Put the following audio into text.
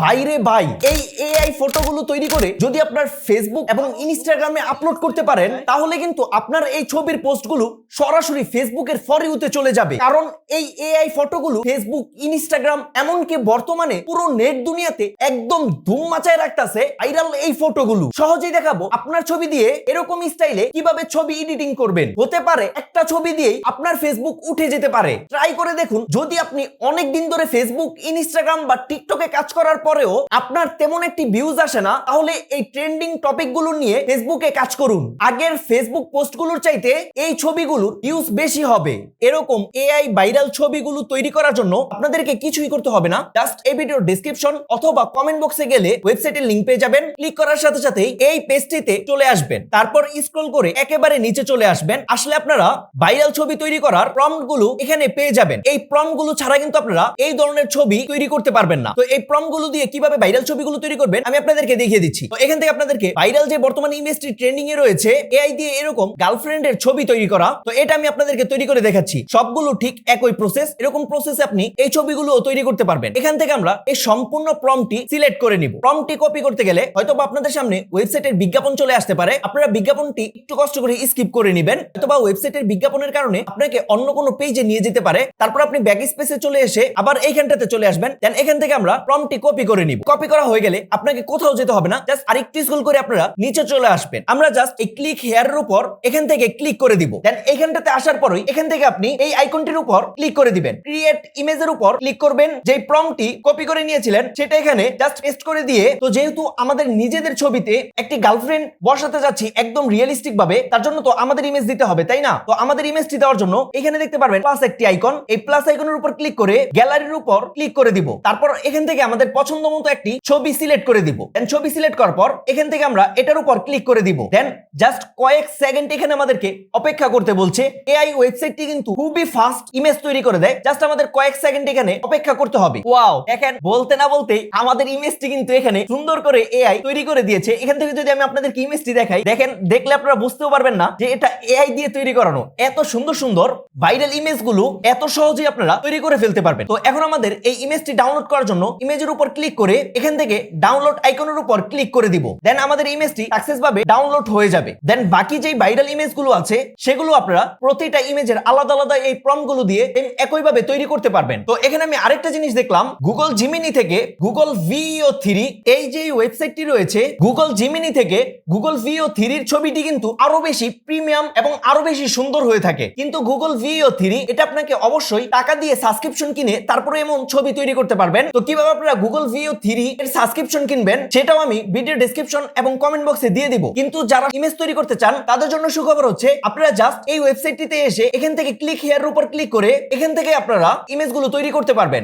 বাইরে বাই। এই এআই ফটোগুলো তৈরি করে যদি আপনার ফেসবুক এবং ইনস্টাগ্রামে আপলোড করতে পারেন, তাহলে কিন্তু আপনার এই ছবির পোস্টগুলো সরাসরি ফেসবুকের ফর ইউতে চলে যাবে। কারণ এই এআই ফটোগুলো ফেসবুক ইনস্টাগ্রাম এমনকি বর্তমানে পুরো নেট দুনিয়াতে একদম ধুম মাচায় রাখতেছে ভাইরাল এই ফটোগুলো সহজেই দেখাবো আপনার ছবি দিয়ে এরকম স্টাইলে কীভাবে ছবি এডিটিং করবেন। হতে পারে একটা ছবি দিয়েই আপনার ফেসবুক উঠে যেতে পারে। ট্রাই করে দেখুন, যদি আপনি অনেক দিন ধরে ফেসবুক ইনস্টাগ্রাম বা টিকটকে কাজ করার পরেও আপনার তেমন একটি ভিউজ আসে না, তাহলে এই ট্রেন্ডিং টপিকগুলো নিয়ে ফেসবুকে কাজ করুন। আগের ফেসবুক পোস্টগুলোর চাইতে এই ছবিগুলোর ভিউজ বেশি হবে। এরকম এআই ভাইরাল ছবিগুলো তৈরি করার জন্য আপনাদেরকে কিছুই করতে হবে না। জাস্ট এই ভিডিওর ডেসক্রিপশন অথবা কমেন্ট বক্সে গেলে ওয়েবসাইটের লিংক পেয়ে যাবেন। ক্লিক করার সাথে সাথেই এই পেজটিতে চলে আসবেন। তারপর স্ক্রল করে একেবারে নিচে চলে আসবেন। আসলে আপনারা ভাইরাল ছবি তৈরি করার প্রম্পটগুলো এখানে পেয়ে যাবেন। এই প্রম্পটগুলো ছাড়া কিন্তু আপনারা এই ধরনের ছবি তৈরি করতে পারবেন না। তো এই প্রম্পটগুলো দিয়ে কীভাবে ভাইরাল ছবিগুলো তৈরি করবেন, আমি আপনাদেরকে দেখিয়ে দিচ্ছি। তো এখান থেকে আপনাদেরকে ভাইরাল যে বর্তমানে ইমেজটি ট্রেন্ডিং এ রয়েছে এআই দিয়ে এরকম গার্লফ্রেন্ডের ছবি তৈরি করা, তো এটা আমি আপনাদেরকে তৈরি করে দেখাচ্ছি। সবগুলো ঠিক একই প্রসেস এরকম প্রসেসে আপনি এই ছবিগুলো তৈরি করতে পারবেন। এখান থেকে আমরা এই সম্পূর্ণ প্রম্পটি সিলেক্ট করে নিব। প্রম্পটি কপি করতে গেলে হয়তো আপনাদের সামনে ওয়েবসাইটের বিজ্ঞাপন চলে আসতে পারে। আপনারা বিজ্ঞাপনটি একটু কষ্ট করে স্কিপ করে নেবেন, অথবা ওয়েবসাইটের বিজ্ঞাপনের কারণে আপনাকে অন্য কোনো পেজে নিয়ে যেতে পারে। তারপর আপনি ব্যাক স্পেসে চলে এসে আবার এইখানটাতে চলে আসবেন। দেন এখান থেকে আমরা প্রম্পটি কপি করে নিব। কপি করা হয়ে গেলে আপনাকে কোথাও যেতে হবে না জাস্ট আরেকটি স্কুল করে আপনারা নিচে চলে আসবেন। আমরা জাস্ট এই ক্লিক হেয়ারের উপর এখান থেকে ক্লিক করে দিব। দেন এখানটাতে আসার পরই এখান থেকে আপনি এই আইকনটির উপর ক্লিক করে দিবেন। ক্রিয়েট ইমেজের উপর ক্লিক করবেন। যে প্রম্পটি কপি করে নিয়েছিলেন, সেটা এখানে জাস্ট পেস্ট করে দিয়ে, তো যেহেতু আমাদের নিজেদের ছবিতে একটি গার্লফ্রেন্ড বসাতে যাচ্ছি একদম রিয়েলিস্টিক ভাবে, তার জন্য তো আমাদের ইমেজ দিতে হবে, তাই না? তো আমাদের ইমেজটি দেওয়ার জন্য এখানে দেখতে পারবেন প্লাস একটি আইকন এই প্লাস আইকনের উপর ক্লিক করে গ্যালারির উপর ক্লিক করে দিব। তারপর এখান থেকে আমাদের পছন্দ মতো একটি ছবি সিলেক্ট করে দিব। দেন ছবি সিলেক্ট করার পর এখান থেকে আমরা এটার উপর ক্লিক করে দিব। দেন জাস্ট কয়েক সেকেন্ড এখানে আমাদেরকে অপেক্ষা করতে বলছে। এআই ওয়েবসাইটটি কিন্তু খুবই ফাস্ট ইমেজ তৈরি করে দেয়। জাস্ট আমাদের কয়েক সেকেন্ড এখানে অপেক্ষা করতে হবে। ওয়াও দেখেন, বলতে না বলতে আমাদের ইমেজটি কিন্তু এখানে সুন্দর করে এআই তৈরি করে দিয়েছে। এখান থেকে যদি আমি আপনাদের ইমেজটি দেখাই, দেখেন, দেখলে আপনারা বুঝতেও পারবেন না যে এটা এআই দিয়ে তৈরি করানো। এত সুন্দর সুন্দর ভাইরাল ইমেজগুলো এত সহজেই আপনারা তৈরি করে ফেলতে পারবেন। তো এখন আমাদের এই ইমেজটি ডাউনলোড করার জন্য ইমেজের উপর ক্লিক করে এখান থেকে ডাউনলোড আইকনের উপর ক্লিক করে দিব। দেন আমাদের ইমেজটি সাকসেস ভাবে ডাউনলোড হয়ে যাবে। দেন বাকি যেই ভাইরাল ইমেজগুলো আছে, সেগুলো আপনারা প্রতিটা ইমেজের আলাদা আলাদা এই প্রমগুলো দিয়ে একই ভাবে তৈরি করতে পারবেন। তো এখানে আমি আরেকটা জিনিস দেখলাম গুগল জিমিনি থেকে গুগল ভিও থ্রি এই যে ওয়েবসাইটটি রয়েছে গুগল জিমিনি থেকে গুগল ভিও থ্রির ছবিটি কিন্তু আরও বেশি প্রিমিয়াম এবং আরও বেশি সুন্দর হয়ে থাকে। কিন্তু গুগল ভিও থ্রি এটা আপনাকে অবশ্যই টাকা দিয়ে সাবস্ক্রিপশন কিনে তারপরে এমন ছবি তৈরি করতে পারবেন। তো কীভাবে আপনারা গুগল ভিও থ্রি এর সাবস্ক্রিপশন কিনবেন, সেটাও আমি ভিডিও ডিসক্রিপশন এবং কমেন্ট বক্সে দিয়ে দিব। কিন্তু যারা ইমেজ তৈরি করতে চান, তাদের জন্য সুখবর হচ্ছে, আপনারা জাস্ট এই ওয়েবসাইটটিতে এসে এখান থেকে ক্লিক হেয়ার উপর ক্লিক করে এখান থেকে আপনারা ইমেজগুলো তৈরি করতে পারবেন।